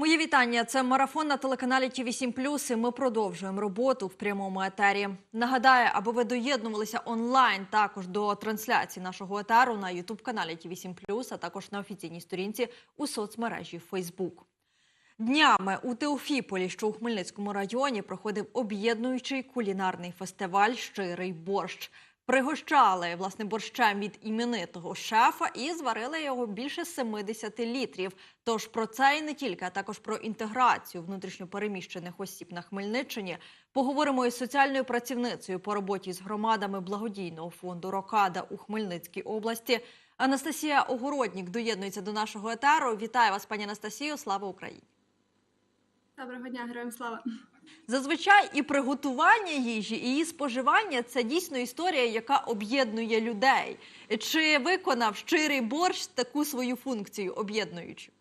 Мої вітання. Це марафон на телеканалі Ті 7 і Ми продовжуємо роботу в прямому етері. Нагадаю, аби ви доєднувалися онлайн також до трансляції нашого етеру на Ютуб каналі Ті 7 а також на офіційній сторінці у соцмережі Facebook. Днями у Теофіполі, що у Хмельницькому районі, проходив об'єднуючий кулінарний фестиваль Щирий борщ. Пригощали власне борщем від іменитого шефа і зварили його більше 70 літрів. Тож про це і не тільки, а також про інтеграцію внутрішньопереміщених осіб на Хмельниччині поговоримо із соціальною працівницею по роботі з громадами благодійного фонду Рокада у Хмельницькій області. Анастасія Огороднік доєднується до нашого етеру. Вітаю вас, пані Анастасію. Слава Україні! Доброго дня, героям слава. Зазвичай і приготування їжі, і її споживання це дійсно історія, яка об'єднує людей. Чи виконав щирий борщ таку свою функцію об'єднуючу?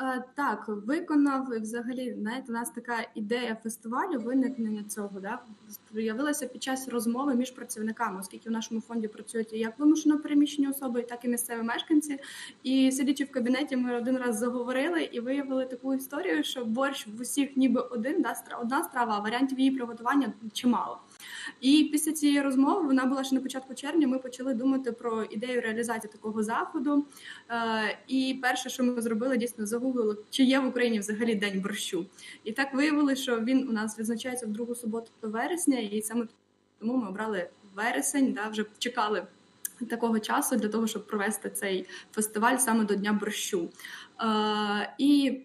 Е, так, виконав і взагалі, знаєте, у нас така ідея фестивалю виникнення цього, да, з'явилася під час розмови між працівниками, оскільки в нашому фонді працюють як вимушено переміщені особи, так і місцеві мешканці. І сидячи в кабінеті, ми один раз заговорили і виявили таку історію, що борщ в усіх ніби один, да, одна страва, а варіантів її приготування чимало. І після цієї розмови вона була ще на початку червня. Ми почали думати про ідею реалізації такого заходу. Е, і перше, що ми зробили, дійсно загуглили, чи є в Україні взагалі день борщу. І так виявили, що він у нас відзначається в другу суботу вересня, і саме тому ми обрали вересень, да, вже чекали. Такого часу для того, щоб провести цей фестиваль саме до Дня борщу. Е, і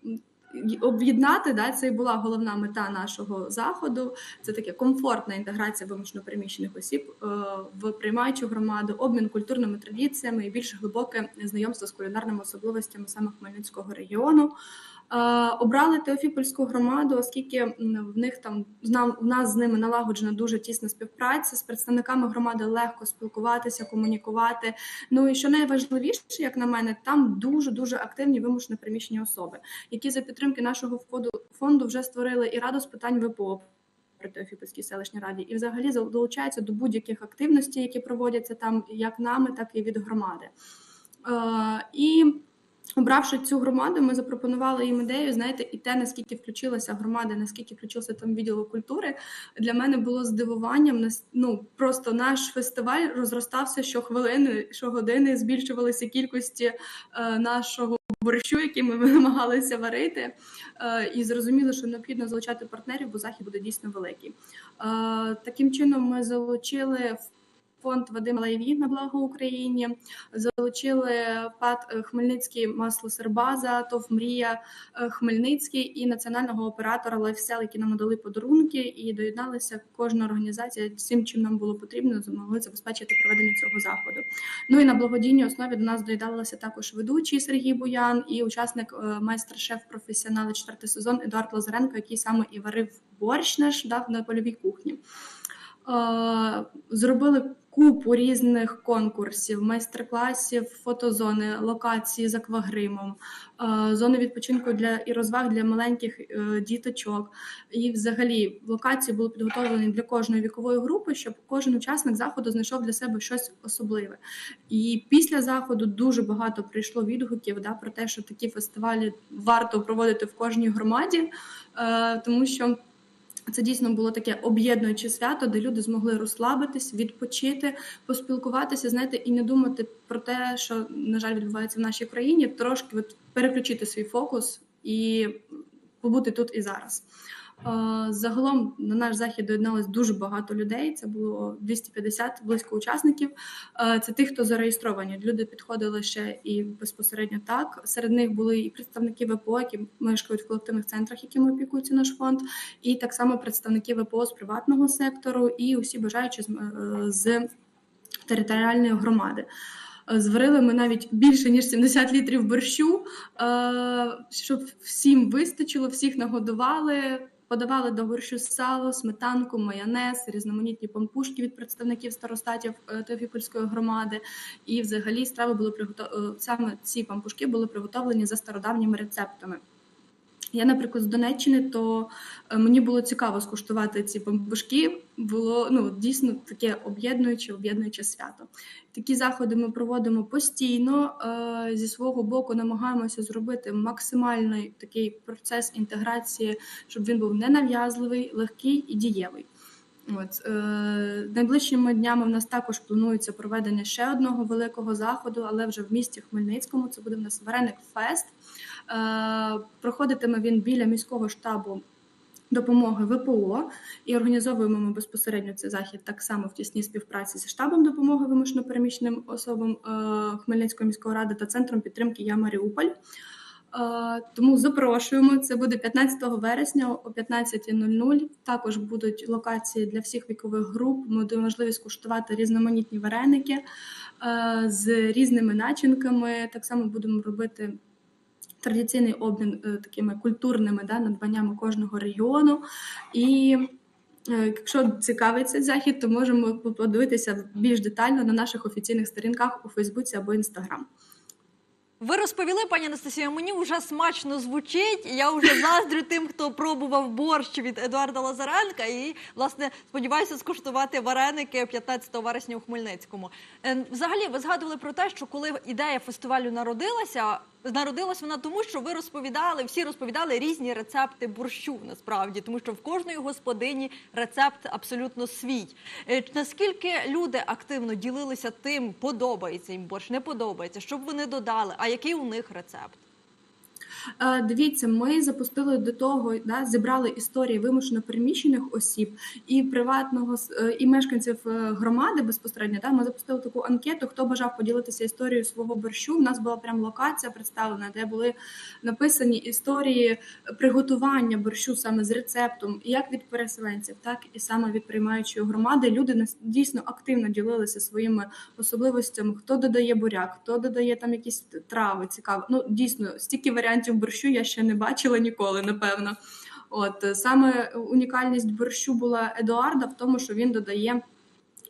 об'єднати да, це і була головна мета нашого заходу. Це таке комфортна інтеграція вимушено переміщених осіб е, в приймаючу громаду, обмін культурними традиціями і більш глибоке знайомство з кулінарними особливостями саме Хмельницького регіону. Обрали Теофіпольську громаду, оскільки в них там в нас з ними налагоджена дуже тісна співпраця. З представниками громади легко спілкуватися, комунікувати. Ну і що найважливіше, як на мене, там дуже дуже активні вимушено переміщені особи, які за підтримки нашого фонду фонду вже створили і раду з питань ВПО при Теофіпольській селищній раді, і взагалі долучаються до будь-яких активностей, які проводяться там як нами, так і від громади. Е, і Обравши цю громаду, ми запропонували їм ідею. Знаєте, і те, наскільки включилася громада, наскільки включився там відділ культури, для мене було здивуванням. Ну просто наш фестиваль розростався щохвилини, щогодини, збільшувалися кількості е, нашого борщу, який ми намагалися варити, е, і зрозуміли, що необхідно залучати партнерів, бо захід буде дійсно великий. Е, таким чином, ми залучили фонд Вадима Лаєві на благо Україні, залучили ПАД е, Хмельницький масло Сербаза, ТОВ Мрія е, Хмельницький і національного оператора Лайфсел, які нам дали подарунки, і доєдналися кожна організація всім, чим нам було потрібно, змогли забезпечити проведення цього заходу. Ну і на благодійній основі до нас доєдналися також ведучий Сергій Буян і учасник е, майстер-шеф професіонали четвертий сезон Едуард Лазаренко, який саме і варив борщ наш дав на польовій кухні. Зробили купу різних конкурсів, майстер-класів, фотозони, локації з аквагримом, е, зони відпочинку для і розваг для маленьких е, діточок. І, взагалі, локації були підготовлені для кожної вікової групи, щоб кожен учасник заходу знайшов для себе щось особливе. І після заходу дуже багато прийшло відгуків да, про те, що такі фестивалі варто проводити в кожній громаді, е, тому що. Це дійсно було таке об'єднуюче свято, де люди змогли розслабитись, відпочити, поспілкуватися, знаєте, і не думати про те, що на жаль відбувається в нашій країні, трошки от переключити свій фокус і побути тут і зараз. Е, Загалом на наш захід доєдналось дуже багато людей. Це було 250 близько учасників. Е, Це тих, хто зареєстровані. Люди підходили ще і безпосередньо так. Серед них були і представники ВПО, які мешкають в колективних центрах, якими опікується наш фонд, і так само представники ВПО з приватного сектору, і усі бажаючі з, е, територіальної громади. Зварили ми навіть більше ніж 70 літрів борщу, щоб всім вистачило, всіх нагодували. Подавали до борщу сало, сметанку, майонез, різноманітні пампушки від представників старостатів е, Теофіпольської громади. І взагалі страви були приготовлені саме ці пампушки були приготовлені за стародавніми рецептами. Я, наприклад, з Донеччини, то е, мені було цікаво скуштувати ці бамбушки. Було ну дійсно таке об'єднуюче, об'єднуюче свято. Такі заходи ми проводимо постійно. Е, Зі свого боку намагаємося зробити максимальний такий процес інтеграції, щоб він був ненав'язливий, легкий і дієвий. От е, найближчими днями в нас також планується проведення ще одного великого заходу, але вже в місті Хмельницькому. Це буде в нас Вареник Фест. Е, проходитиме він біля міського штабу допомоги ВПО і організовуємо ми безпосередньо цей захід так само в тісній співпраці зі штабом допомоги вимушено переміщеним особам е, Хмельницької міської ради та центром підтримки Я Маріуполь. Е, Тому запрошуємо. Це буде 15 вересня о 15.00. Також будуть локації для всіх вікових груп. Буде можливість куштувати різноманітні вареники з різними начинками. Так само будемо робити традиційний обмін е, такими культурними да, надбаннями кожного регіону. І е, якщо цікавий цей захід, то можемо подивитися більш детально на наших офіційних сторінках у Фейсбуці або Інстаграм. Ви розповіли, пані Анастасія, мені вже смачно звучить. Я вже заздрю тим, хто пробував борщ від Едуарда Лазаренка, і власне сподіваюся скуштувати вареники 15 вересня у Хмельницькому. Е, Взагалі, ви згадували про те, що коли ідея фестивалю народилася, народилась вона тому, що ви розповідали, всі розповідали різні рецепти борщу. Насправді, тому що в кожної господині рецепт абсолютно свій. Е, Наскільки люди активно ділилися тим, подобається їм борщ, не подобається, що б вони додали, а який у них рецепт? Е, Дивіться, ми запустили до того, да, зібрали історії вимушено переміщених осіб і приватного е, і мешканців е, громади безпосередньо. Да, ми запустили таку анкету, хто бажав поділитися історією свого борщу. У нас була прям локація представлена, де були написані історії приготування борщу саме з рецептом, як від переселенців, так і саме від приймаючої громади. Люди дійсно активно ділилися своїми особливостями. Хто додає буряк, хто додає там якісь трави цікаві. Ну дійсно, стільки варіантів борщу я ще не бачила ніколи, напевно. От е, саме унікальність борщу була Едуарда в тому, що він додає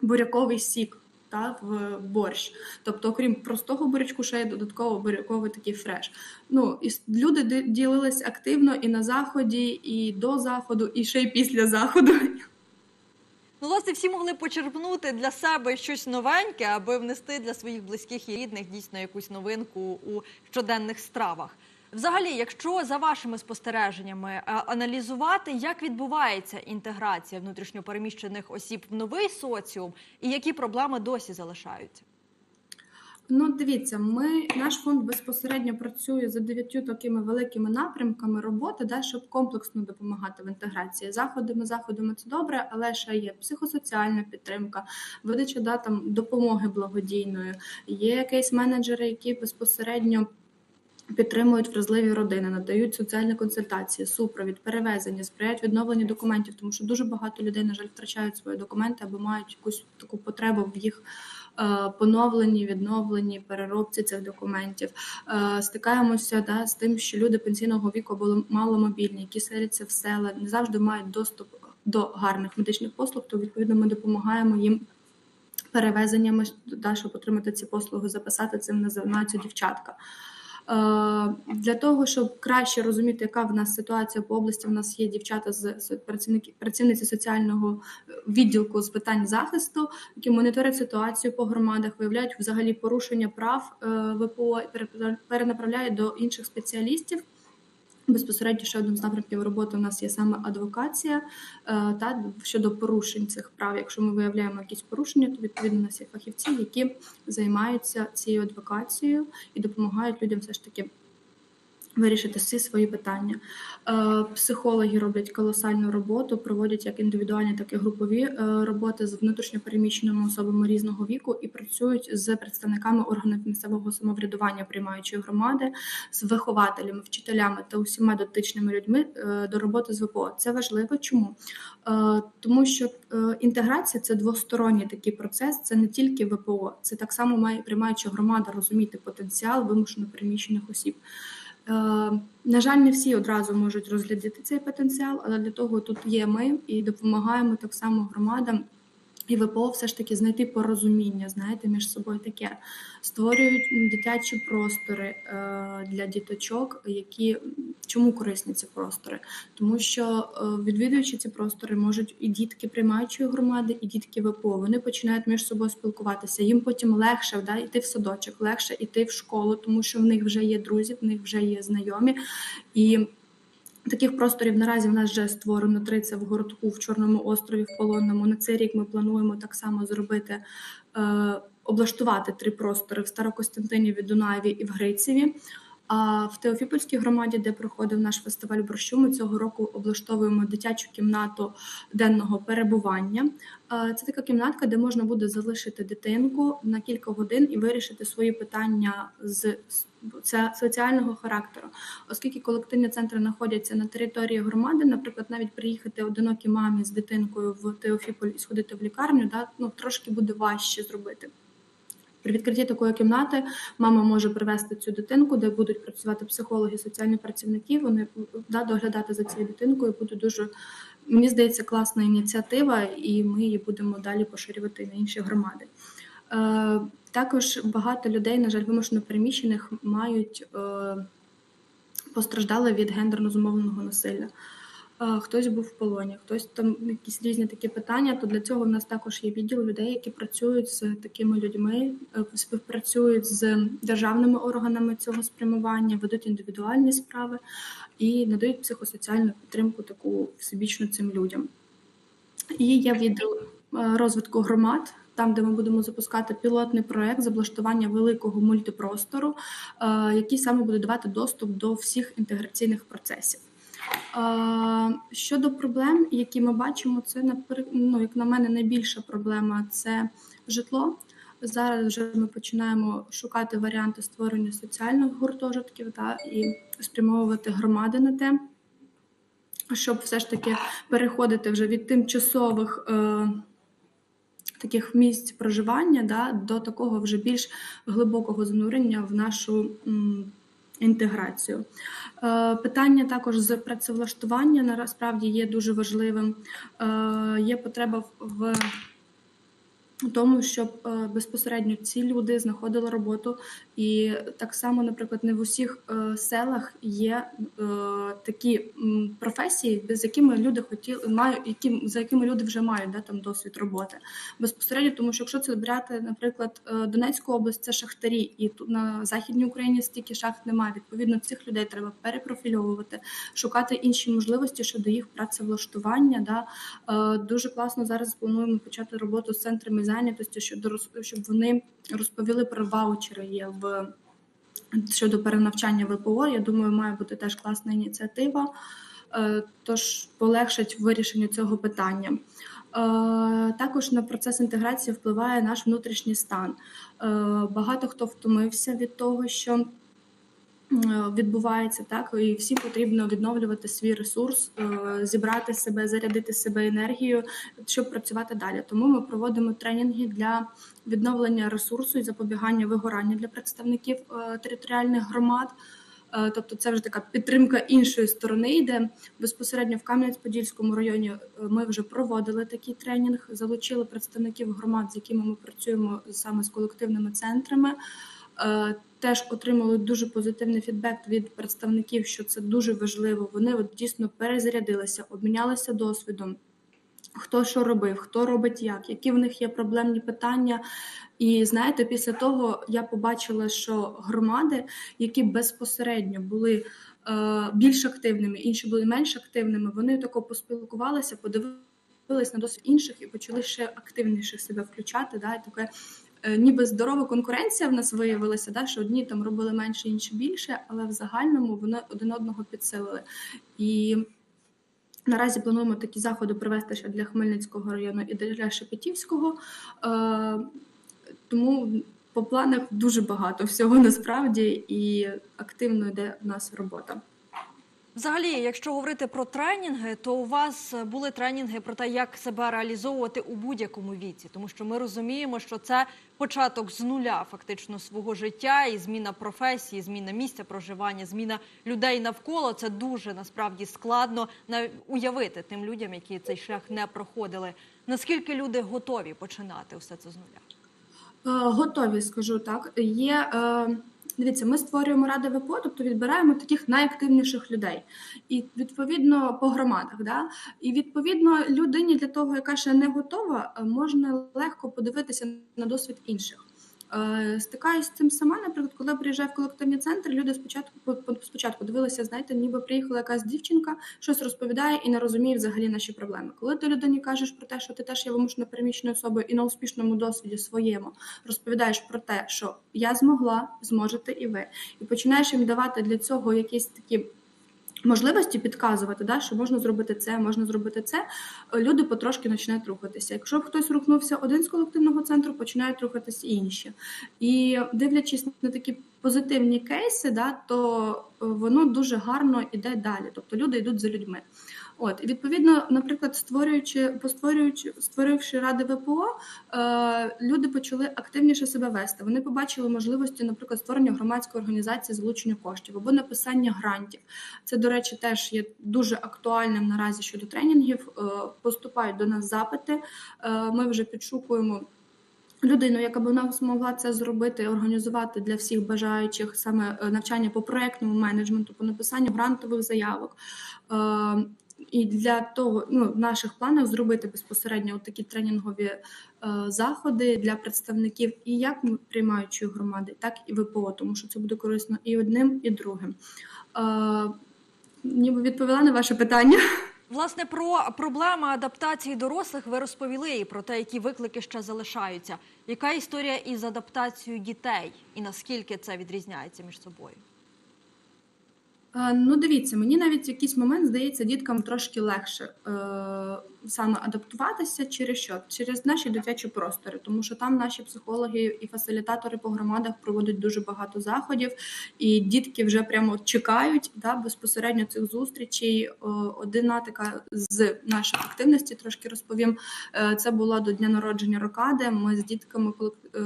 буряковий сік. Та в борщ, тобто, окрім простого бурячку, ще є додатково буряковий такий фреш. Ну і люди ди- ділились активно і на заході, і до заходу, і ще й після заходу. Ну, власне, всі могли почерпнути для себе щось новеньке, аби внести для своїх близьких і рідних дійсно якусь новинку у щоденних стравах. Взагалі, якщо за вашими спостереженнями е, аналізувати, як відбувається інтеграція внутрішньопереміщених осіб в новий соціум, і які проблеми досі залишаються? Ну, дивіться, ми наш фонд безпосередньо працює за дев'ятью такими великими напрямками роботи, да, щоб комплексно допомагати в інтеграції. Заходами, заходами це добре, але ще є психосоціальна підтримка, видача да, там, допомоги благодійної. Є кейс-менеджери, які безпосередньо. Підтримують вразливі родини, надають соціальні консультації, супровід, перевезення, сприяють відновленню документів, тому що дуже багато людей, на жаль, втрачають свої документи або мають якусь таку потребу в їх е, поновленні, відновленні, переробці цих документів. Е, Стикаємося да, з тим, що люди пенсійного віку були маломобільні, які селяться в села, не завжди мають доступ до гарних медичних послуг, то відповідно ми допомагаємо їм. Перевезеннями да, щоб отримати ці послуги, записати цим називаються дівчатка. Е, Для того, щоб краще розуміти, яка в нас ситуація по області, в нас є дівчата з працівники працівниці соціального е, відділку з питань захисту, які моніторять ситуацію по громадах, виявляють взагалі порушення прав е, ВПО і перенаправляють до інших спеціалістів. Безпосередньо ще одним з напрямків роботи у нас є саме адвокація е, та щодо порушень цих прав. Якщо ми виявляємо якісь порушення, то відповідно у нас є фахівці, які займаються цією адвокацією і допомагають людям все ж таки вирішити всі свої питання. Е, Психологи роблять колосальну роботу, проводять як індивідуальні, так і групові е, роботи з внутрішньопереміщеними особами різного віку і працюють з представниками органів місцевого самоврядування приймаючої громади, з вихователями, вчителями та усіма дотичними людьми е, до роботи з ВПО. Це важливо. Чому? Тому що інтеграція це двосторонній такий процес, це не тільки ВПО, це так само має приймаюча громада розуміти потенціал вимушено переміщених осіб. Е, На жаль, не всі одразу можуть розглядіти цей потенціал, але для того тут є ми і допомагаємо так само громадам і ВПО все ж таки знайти порозуміння, знаєте, між собою таке. Створюють дитячі простори е, для діточок, які чому корисні ці простори? Тому що е, відвідуючи ці простори, можуть і дітки приймаючої громади, і дітки ВПО. Вони починають між собою спілкуватися. Їм потім легше да, йти в садочок, легше йти в школу, тому що в них вже є друзі, в них вже є знайомі. І Таких просторів наразі в нас вже створено три це в городку в Чорному острові, в Полонному. На цей рік ми плануємо так само зробити, е, облаштувати три простори в Старокостянтиніві, Дунаєві і в Грицеві. А в Теофіпольській громаді, де проходив наш фестиваль борщу, ми цього року облаштовуємо дитячу кімнату денного перебування. Це така кімнатка, де можна буде залишити дитинку на кілька годин і вирішити свої питання з соціального характеру, оскільки колективні центри знаходяться на території громади, наприклад, навіть приїхати одинокій мамі з дитинкою в Теофіполь і сходити в лікарню, да, ну трошки буде важче зробити. При відкритті такої кімнати мама може привезти цю дитинку, де будуть працювати психологи, соціальні працівники. Вони да, доглядати за цією дитинкою буде дуже, мені здається, класна ініціатива, і ми її будемо далі поширювати на інші громади. Е, також багато людей, на жаль, вимушено переміщених мають е, постраждали від гендерно зумовленого насилля. Хтось був в полоні, хтось там якісь різні такі питання. То для цього в нас також є відділ людей, які працюють з такими людьми, е, співпрацюють з державними органами цього спрямування, ведуть індивідуальні справи і надають психосоціальну підтримку таку всебічну цим людям. І є відділ е, розвитку громад, там, де ми будемо запускати пілотний проект з облаштування великого мультипростору, е, який саме буде давати доступ до всіх інтеграційних процесів. Щодо проблем, які ми бачимо, це ну, як на мене, найбільша проблема це житло. Зараз вже ми починаємо шукати варіанти створення соціальних гуртожитків та і спрямовувати громади на те, щоб все ж таки переходити вже від тимчасових е, таких місць проживання да, до такого вже більш глибокого занурення в нашу м, інтеграцію. Е, питання також з працевлаштування насправді є дуже важливим. Е, є потреба в- в тому, щоб е, безпосередньо ці люди знаходили роботу, і так само, наприклад, не в усіх е, селах є е, такі професії, без якими люди хотіли мають, які за якими люди вже мають да, там досвід роботи безпосередньо. Тому що якщо це брати, наприклад, Донецьку область, це шахтарі, і тут на західній Україні стільки шахт немає. Відповідно, цих людей треба перепрофільовувати, шукати інші можливості щодо їх працевлаштування. Да. Дуже класно зараз плануємо почати роботу з центрами зайнятості, щоб вони розповіли про ваучери є в щодо перенавчання ВПО. Я думаю, має бути теж класна ініціатива. Е, Тож полегшить вирішення цього питання. Е, Також на процес інтеграції впливає наш внутрішній стан. Е, Багато хто втомився від того, що відбувається так, і всім потрібно відновлювати свій ресурс, е, зібрати себе, зарядити себе енергією, щоб працювати далі. Тому ми проводимо тренінги для відновлення ресурсу і запобігання вигорання для представників е, територіальних громад. Е, Тобто, це вже така підтримка іншої сторони йде безпосередньо в Кам'янець-Подільському районі. е, Ми вже проводили такий тренінг, залучили представників громад, з якими ми працюємо саме з колективними центрами. Теж отримали дуже позитивний фідбек від представників, що це дуже важливо. Вони от дійсно перезарядилися, обмінялися досвідом. Хто що робив, хто робить як, які в них є проблемні питання. І знаєте, після того я побачила, що громади, які безпосередньо були е, більш активними, інші були менш активними, вони тако поспілкувалися, подивилися на досвід інших і почали ще активніше себе включати. Да, і таке ніби здорова конкуренція в нас виявилася, да, що одні там робили менше, інші більше, але в загальному вони один одного підсилили. І Наразі плануємо такі заходи провести ще для Хмельницького району і для Шепетівського. Е, Тому по планах дуже багато всього насправді і активно йде в нас робота. Взагалі, якщо говорити про тренінги, то у вас були тренінги про те, як себе реалізовувати у будь-якому віці, тому що ми розуміємо, що це початок з нуля фактично свого життя, і зміна професії, зміна місця проживання, зміна людей навколо. Це дуже насправді складно уявити тим людям, які цей шлях не проходили. Наскільки люди готові починати все це з нуля? Е, Готові, скажу так. Є е, дивіться, ми створюємо ради ВПО, тобто відбираємо таких найактивніших людей, і відповідно по громадах. Да? І відповідно людині для того, яка ще не готова, е, можна легко подивитися на досвід інших. Е, Стикаюсь з цим сама, наприклад, коли я приїжджаю в колективні центри, люди спочатку по- по- спочатку дивилися, знаєте, ніби приїхала якась дівчинка, щось розповідає і не розуміє взагалі наші проблеми. Коли ти людині кажеш про те, що ти теж є вимушено переміщеною особою і на успішному досвіді своєму розповідаєш про те, що я змогла, зможете і ви, і починаєш їм давати для цього якісь такі. Можливості підказувати, да, що можна зробити це, можна зробити це. е, Люди потрошки починають рухатися. Якщо хтось рухнувся один з колективного центру, починають рухатися інші. І дивлячись на такі позитивні кейси, да, то е, воно дуже гарно йде далі. Тобто люди йдуть за людьми. От і відповідно, наприклад, створюючи, постворюючи, створивши ради ВПО, е, люди почали активніше себе вести. Вони побачили можливості, наприклад, створення громадської організації залучення коштів або написання грантів. Це, до речі, теж є дуже актуальним наразі щодо тренінгів. Е, Поступають до нас запити. Е, Ми вже підшукуємо. Людину, яка б у нас могла це зробити, організувати для всіх бажаючих саме е, навчання по проектному менеджменту, по написанню грантових заявок. І для того, ну, в наших планах зробити безпосередньо такі тренінгові е, заходи для представників і як приймаючої громади, так і ВПО, тому що це буде корисно і одним, і другим. Е, Ніби відповіла на ваше питання. Власне, про проблеми адаптації дорослих ви розповіли і про те, які виклики ще залишаються. Яка історія із адаптацією дітей і наскільки це відрізняється між собою? Е, Ну, дивіться, мені навіть якийсь момент здається діткам трошки легше. Е, саме адаптуватися через що? Через наші дитячі простори, тому що там наші психологи і фасилітатори по громадах проводять дуже багато заходів, і дітки вже прямо чекають да, безпосередньо цих зустрічей. Одна така з наших активностей, трошки розповім. е, Це була до дня народження Рокади. Ми з дітками, е,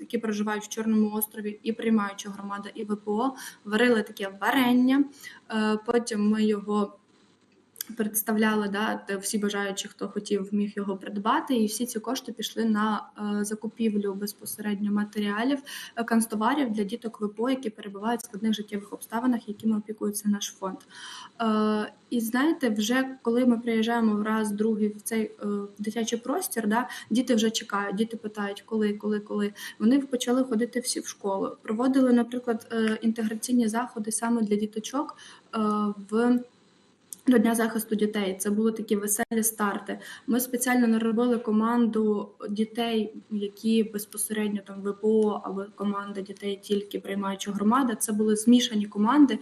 які проживають в Чорному острові, і приймаюча громада, і ВПО, варили таке варення. Е, Потім ми його представляли, да, всі бажаючі, хто хотів, міг його придбати, і всі ці кошти пішли на е, закупівлю безпосередньо матеріалів, е, канцтоварів для діток ВПО, які перебувають в складних життєвих обставинах, якими опікується наш фонд. Е, і знаєте, вже коли ми приїжджаємо в раз, другий в цей дитячий простір, да, діти вже чекають, діти питають, коли, коли, коли. Вони почали ходити всі в школу. Проводили, наприклад, інтеграційні заходи саме для діточок в. До Дня захисту дітей це були такі веселі старти. Ми спеціально наробили команду дітей, які безпосередньо там ВПО або команда дітей тільки приймаюча громада. Це були змішані команди.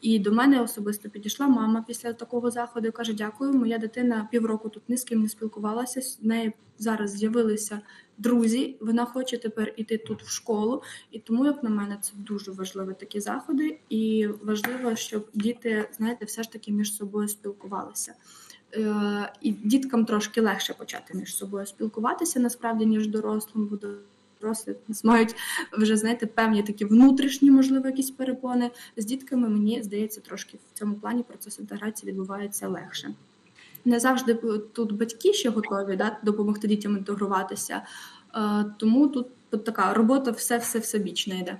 І до мене особисто підійшла мама після такого заходу. і каже: Дякую, моя дитина півроку тут ні з ким не спілкувалася. З нею зараз з'явилися друзі. Вона хоче тепер іти тут в школу. І тому, як на мене, це дуже важливі такі заходи, і важливо, щоб діти, знаєте, все ж таки між собою спілкувалися. Е, І діткам трошки легше почати між собою спілкуватися насправді, ніж дорослим, бо дорослі мають вже знаєте певні такі внутрішні, можливо, якісь перепони. З дітками мені здається, трошки в цьому плані процес інтеграції відбувається легше. Не завжди тут батьки ще готові да, допомогти дітям інтегруватися, е, тому тут така робота все все всебічна йде.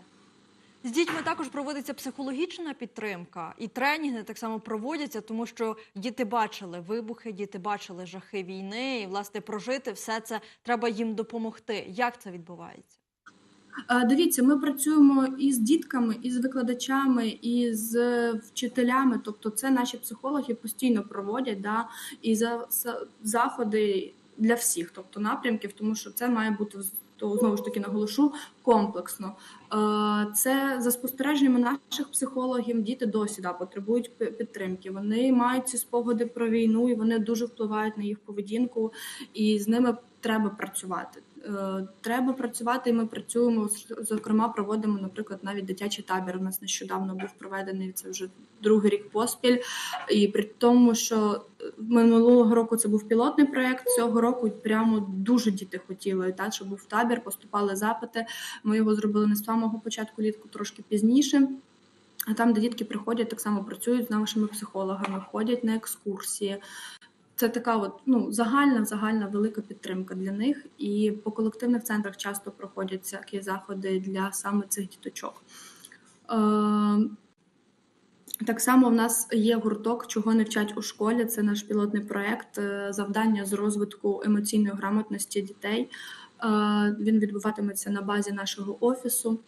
З дітьми також проводиться психологічна підтримка, і тренінги так само проводяться, тому що діти бачили вибухи, діти бачили жахи війни, і власне прожити все це треба їм допомогти. Як це відбувається? Е, Дивіться, ми працюємо і з дітками, і з викладачами, і з вчителями. Тобто, це наші психологи постійно проводять да, і за, за заходи для всіх, тобто напрямків, тому що це має бути тобто знову ж таки наголошу комплексно. Е, Це за спостереженнями наших психологів. Діти досі да, потребують підтримки. Вони мають ці спогади про війну, і вони дуже впливають на їх поведінку, і з ними треба працювати. Е, Треба працювати, і ми працюємо. Зокрема, проводимо, наприклад, навіть дитячий табір. У нас нещодавно був проведений це вже другий рік поспіль. І при тому, що минулого року це був пілотний проєкт, цього року прямо дуже діти хотіли, та, щоб був табір, поступали запити. Ми його зробили не з самого початку літку, трошки пізніше. А там, де дітки приходять, так само працюють з нашими психологами, ходять на екскурсії. Це така от ну загальна, загальна велика підтримка для них. І по колективних центрах часто проходять всякі заходи для саме цих діточок. Е, так само в нас є гурток, чого не вчать у школі. Це наш пілотний проект е, завдання з розвитку емоційної грамотності дітей. Е, Він відбуватиметься на базі нашого офісу.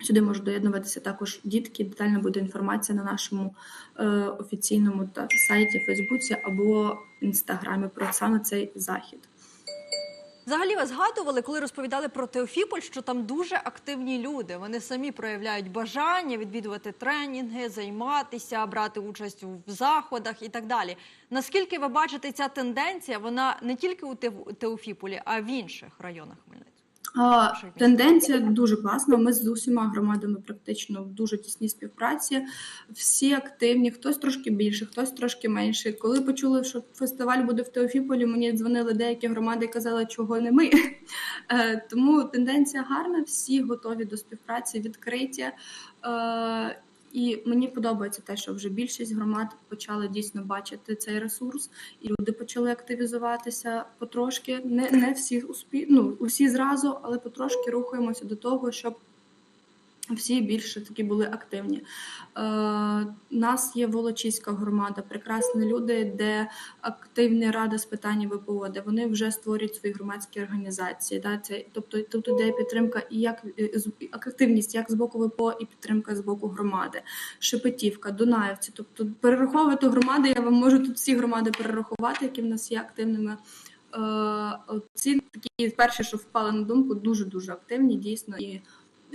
Сюди можуть доєднуватися також дітки. Детальна буде інформація на нашому е, офіційному та сайті, Фейсбуці або інстаграмі про саме цей захід. Взагалі, ви згадували, коли розповідали про Теофіполь, що там дуже активні люди. Вони самі проявляють бажання відвідувати тренінги, займатися, брати участь у заходах і так далі. Наскільки ви бачите, ця тенденція вона не тільки у Теофіполі, а в інших районах Хмельницького? Тенденція дуже класна. Ми з усіма громадами практично в дуже тісній співпраці. Всі активні, хтось трошки більше, хтось трошки менше. Коли почули, що фестиваль буде в Теофіполі, мені дзвонили деякі громади і казали, чого не ми. Е, Тому тенденція гарна, всі готові до співпраці, відкриті. І мені подобається те, що вже більшість громад почали дійсно бачити цей ресурс, і люди почали активізуватися потрошки. Не, не всі успі... ну, усі зразу, але потрошки рухаємося до того, щоб всі більше такі були активні. Е, нас є Волочиська громада, прекрасні люди, де активна рада з питань ВПО, де вони вже створюють свої громадські організації. Да? Це, тобто тут іде підтримка і як з- активність як з боку ВПО, і підтримка з боку громади. Шепетівка, Дунаївці. Тобто перераховувати громади, я вам можу тут всі громади перерахувати, які в нас є активними. Е, Ці такі перші, що впали на думку, дуже дуже активні, дійсно, і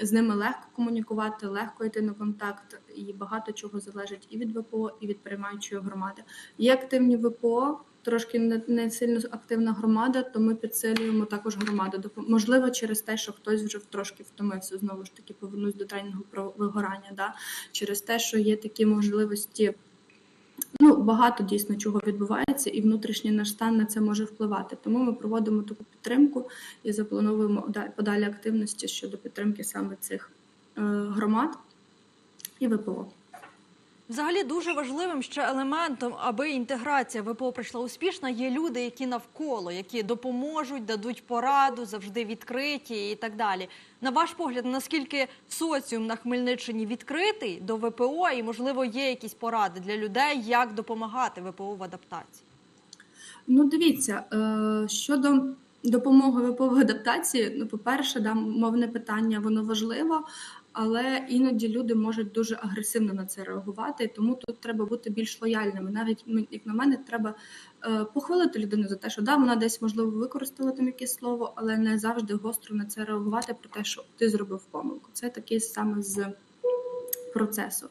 з ними легко комунікувати, легко йти на контакт, і багато чого залежить і від ВПО, і від приймаючої громади. Є активні ВПО, трошки не, не сильно активна громада, то ми підсилюємо також громаду. Можливо, через те, що хтось вже трошки втомився. Знову ж таки, повернусь до тренінгу про вигорання. Да? Через те, що є такі можливості. Ну, багато дійсно чого відбувається, і внутрішній наш стан на це може впливати. Тому ми проводимо таку підтримку і заплановуємо да- подалі активності щодо підтримки саме цих е, громад і ВПО. Взагалі дуже важливим ще елементом, аби інтеграція ВПО пройшла успішно, є люди, які навколо, які допоможуть, дадуть пораду, завжди відкриті і так далі. На ваш погляд, наскільки соціум на Хмельниччині відкритий до ВПО, і можливо є якісь поради для людей, як допомагати ВПО в адаптації? Ну, дивіться, е, щодо допомоги ВПО в адаптації, ну, по-перше, да, мовне питання воно важливо, але іноді люди можуть дуже агресивно на це реагувати, тому тут треба бути більш лояльними. Навіть ну, як на мене, треба е, похвалити людину за те, що да, вона десь можливо використала там якесь слово, але не завжди гостро на це реагувати про те, що ти зробив помилку. Це такий саме з процесу.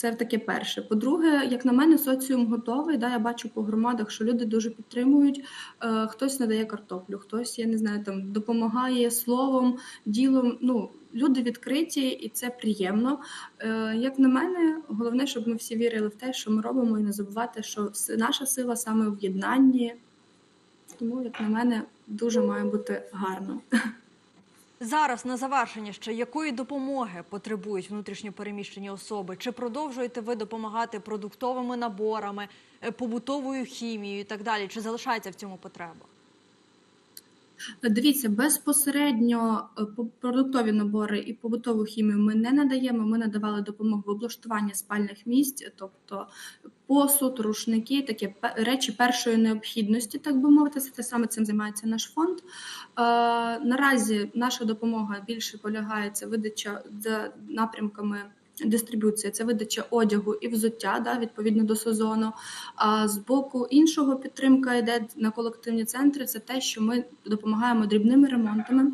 Це таке перше. По-друге, як на мене, соціум готовий. Да, я бачу по громадах, що люди дуже підтримують. Е, хтось надає картоплю, хтось, я не знаю, там допомагає словом, ділом. Ну, люди відкриті, і це приємно. Е, як на мене, головне, щоб ми всі вірили в те, що ми робимо, і не забувати, що наша сила саме в єднанні. Тому, як на мене, дуже має бути гарно. Зараз на завершення ще якої допомоги потребують внутрішньо переміщені особи? Чи продовжуєте ви допомагати продуктовими наборами, е, побутовою хімією і так далі? Чи залишається в цьому потреба? Дивіться, безпосередньо е, продуктові набори і побутову хімію ми не надаємо. Ми надавали допомогу в облаштуванні спальних місць, тобто посуд, рушники, такі речі першої необхідності, так би мовити. Це саме цим займається наш фонд. Е, наразі наша допомога більше полягається видача за напрямками дистриб'юція, це видача одягу і взуття, да, відповідно до сезону. А з боку іншого підтримка йде на колективні центри. Це те, що ми допомагаємо дрібними ремонтами.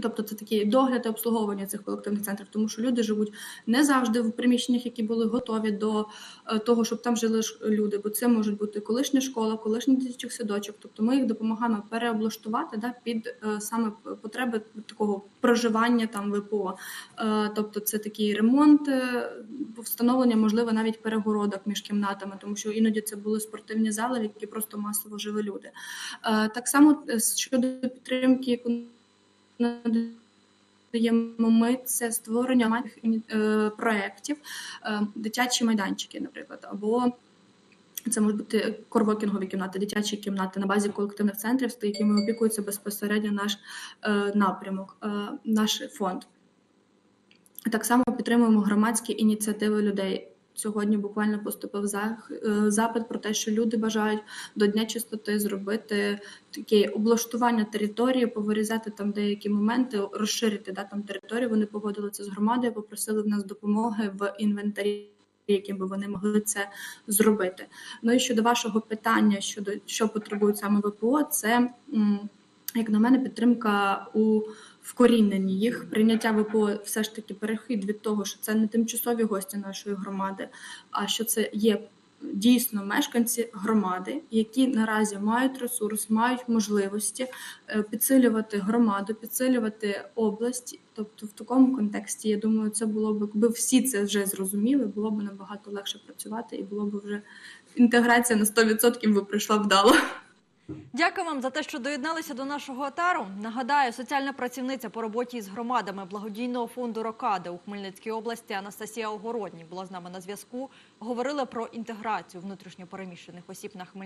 Тобто це такий догляд і обслуговування цих колективних центрів, тому що люди живуть не завжди в приміщеннях, які були готові до е, того, щоб там жили люди, бо це можуть бути колишня школа, колишній дитячих садочок. Тобто ми їх допомагаємо переоблаштувати да, під е, саме потреби такого проживання там ВПО. Е, Тобто це такий ремонт, встановлення, можливо, навіть перегородок між кімнатами, тому що іноді це були спортивні зали, в які просто масово жили люди. Так само щодо підтримки, яку надаємо ми, це створення маленьких е, проєктів, е, дитячі майданчики, наприклад, або це можуть бути корвокінгові кімнати, дитячі кімнати на базі колективних центрів, з якими опікується безпосередньо наш е, напрямок, наш фонд. Так само підтримуємо громадські ініціативи людей. Сьогодні буквально поступив е, запит про те, що люди бажають до Дня чистоти зробити таке облаштування території, повирізати там деякі моменти, розширити да, там територію. Вони погодили це з громадою, попросили в нас допомоги в інвентарі, яким би вони могли це зробити. Ну і щодо вашого питання, щодо що потребують саме ВПО, це як на мене, підтримка у вкоріненні їх прийняття ВПО все ж таки перехід від того, що це не тимчасові гості нашої громади, а що це є дійсно мешканці громади, які наразі мають ресурс, мають можливості е, підсилювати громаду, підсилювати область. Тобто, в такому контексті, я думаю, це було б, якби всі це вже зрозуміли, було б набагато легше працювати, і було б вже інтеграція на 100% би прийшла вдало. Дякую вам за те, що доєдналися до нашого атару. Нагадаю, соціальна працівниця по роботі з громадами благодійного фонду Рокади у Хмельницькій області Анастасія Огородній була з нами на зв'язку. Говорили про інтеграцію внутрішньопереміщених осіб на Хмельницькій.